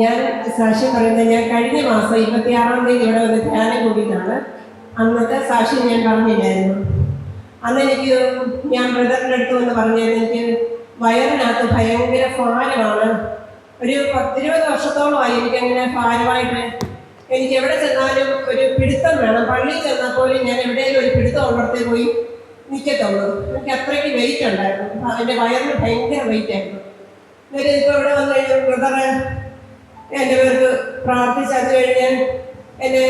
ഞാൻ സാക്ഷി പറയുന്നത് ഞാൻ കഴിഞ്ഞ മാസം ഇരുപത്തിയാറാം തീയതി ഇവിടെ വന്ന് ധ്യാനം കൂടിയതാണ്. അന്നത്തെ സാക്ഷി ഞാൻ പറഞ്ഞില്ലായിരുന്നു. അന്ന് എനിക്ക് ഞാൻ ബ്രദറിന്റെ അടുത്ത് വന്ന് പറഞ്ഞായിരുന്നു എനിക്ക് വയറിനകത്ത് ഭയങ്കര ഭാരമാണ്. ഒരു പത്തിരുപത് വർഷത്തോളമായി എനിക്കങ്ങനെ ഭാരമായിട്ട് എനിക്ക് എവിടെ ചെന്നാലും ഒരു പിടുത്തം വേണം. പള്ളിയിൽ ചെന്നാൽ പോലും ഞാൻ എവിടെയെങ്കിലും ഒരു പിടുത്തം ഉള്ളിടത്തേ പോയി നിൽക്കത്തുള്ളൂ എനിക്ക് അത്രയ്ക്ക് വെയിറ്റ് ഉണ്ടായിരുന്നു. എന്റെ വയറിന് ഭയങ്കര വെയിറ്റ് ആയിരുന്നു. എന്നിട്ട് ഇപ്പോൾ ഇവിടെ വന്നു കഴിഞ്ഞാൽ ബ്രദറ് എന്റെ പേർക്ക് പ്രാർത്ഥിച്ച് അത് കഴിഞ്ഞ് എന്നെ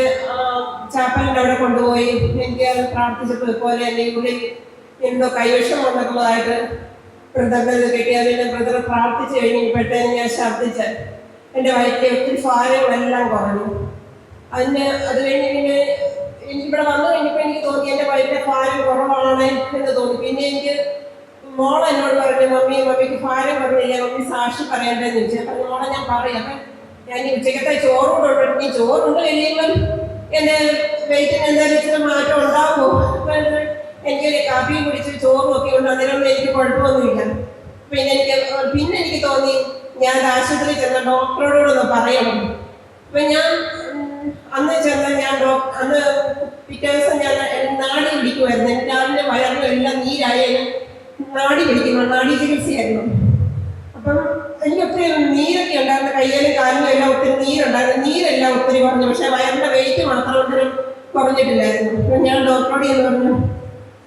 ചാപ്പലിന്റെ അവിടെ കൊണ്ടുപോയി. എനിക്ക് അത് പ്രാർത്ഥിച്ചപ്പോൾ ഇതുപോലെ എന്റെ ഉള്ളിൽ എന്തോ കൈവശം കൊണ്ടുള്ളതായിട്ട് വൃദ്ധങ്ങൾ കിട്ടി. അതിന്റെ ബ്രദർ കഴിഞ്ഞ് പെട്ടെന്ന് ഞാൻ ഛർദ്ദിച്ച്. എന്റെ വയറ്റിലെ ഒത്തിരി ഭാരങ്ങളെല്ലാം കുറഞ്ഞു. അതിന് അത് കഴിഞ്ഞ് പിന്നെ എനിക്കിവിടെ വന്നു കഴിഞ്ഞപ്പോൾ എനിക്ക് തോന്നി എന്റെ വയറ്റിലെ ഭാരം കുറവാണ് എന്ന് തോന്നി. പിന്നെ എനിക്ക് മോൾ എന്നോട് പറഞ്ഞു മമ്മി മമ്മിക്ക് ഭാരം കുറഞ്ഞില്ല മമ്മി സാക്ഷി പറയണ്ടെന്ന് ചോദിച്ചു. അപ്പം മോളെ ഞാൻ പറയും. ഞാൻ ഉച്ചക്കത്തെ ചോറുകൂടെ ഉണ്ട് ഈ ചോറുണ്ട് കഴിയുമ്പം എന്റെ വെയിറ്റിന് എന്തായാലും ഇച്ചിരി മാറ്റം ഉണ്ടാകുമോ എനിക്ക് എനിക്കൊരു കാപ്പി കുടിച്ച് ചോറും ഒക്കെ ഉണ്ട് അതിനൊന്നും എനിക്ക് കുഴപ്പമൊന്നുമില്ല പിന്നെ എനിക്ക് പിന്നെ എനിക്ക് തോന്നി ഞാൻ ആശുപത്രിയിൽ ചെന്ന ഡോക്ടറോടൊന്ന് പറയണം. അപ്പം ഞാൻ അന്ന് ചെന്ന ഞാൻ ഡോക്ടർ അന്ന് പിറ്റേ ദിവസം ഞാൻ നാടി പിടിക്കുമായിരുന്നു എന്റെ രാവിലെ വയറിലെല്ലാം നീരായാലും നാടി പിടിക്കുന്നു നാടി ചികിത്സയായിരുന്നു. അപ്പം ഒത്തിരി നീരൊക്കെ ഉണ്ടായിരുന്നു കയ്യിലും കാലിലും എല്ലാം ഒത്തിരി നീരുണ്ടായിരുന്നു. നീരെല്ലാം ഒത്തിരി പറഞ്ഞു പക്ഷെ വയറിന്റെ വെയിറ്റ് മാത്രം ഒത്തിരി കുറഞ്ഞിട്ടില്ലായിരുന്നു. ഞാൻ ഡോക്ടറോട് എന്ന് പറഞ്ഞു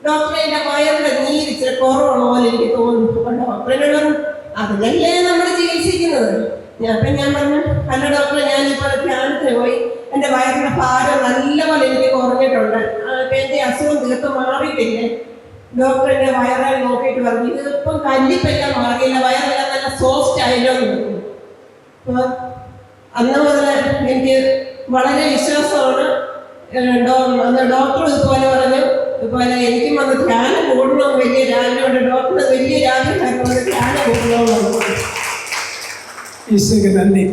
ഡോക്ടറെ എന്റെ വയറിന്റെ നീര് ഇച്ചിരി കുറവാണോ പോലെ എനിക്ക് തോന്നുന്നു. ഡോക്ടറെ പറഞ്ഞു അതിനല്ലേ നമ്മൾ ചികിത്സിക്കുന്നത്? ഞാൻ അപ്പം ഞാൻ പറഞ്ഞു അല്ല ഡോക്ടറെ ഞാൻ ഇപ്പോൾ ധ്യാനത്തിന് പോയി. എന്റെ വയറിന്റെ ഭാരം നല്ലപോലെ എനിക്ക് കുറഞ്ഞിട്ടുണ്ട്. അപ്പം എന്റെ അസുഖം തീർത്ത് മാറിയിട്ടില്ലേ? ഡോക്ടർ എന്റെ വയറായി നോക്കിയിട്ട് പറഞ്ഞു ഇതിപ്പം കല്ലിപ്പെല്ലാം മാറിയില്ല. വയറെല്ലാം നല്ല സോഫ്റ്റ് ആയിരുന്നു അന്ന് മുതൽ എനിക്ക് വളരെ വിശ്വാസമാണ്. അന്ന് ഡോക്ടർ ഇതുപോലെ പറഞ്ഞു ഇതുപോലെ എനിക്കും വന്ന് ധ്യാനം കൂടണം വലിയ രാജ്യമുണ്ട് ഡോക്ടർ വലിയ രാജ്യം ധ്യാനം കൂടണമെന്ന് പറഞ്ഞു നന്ദി.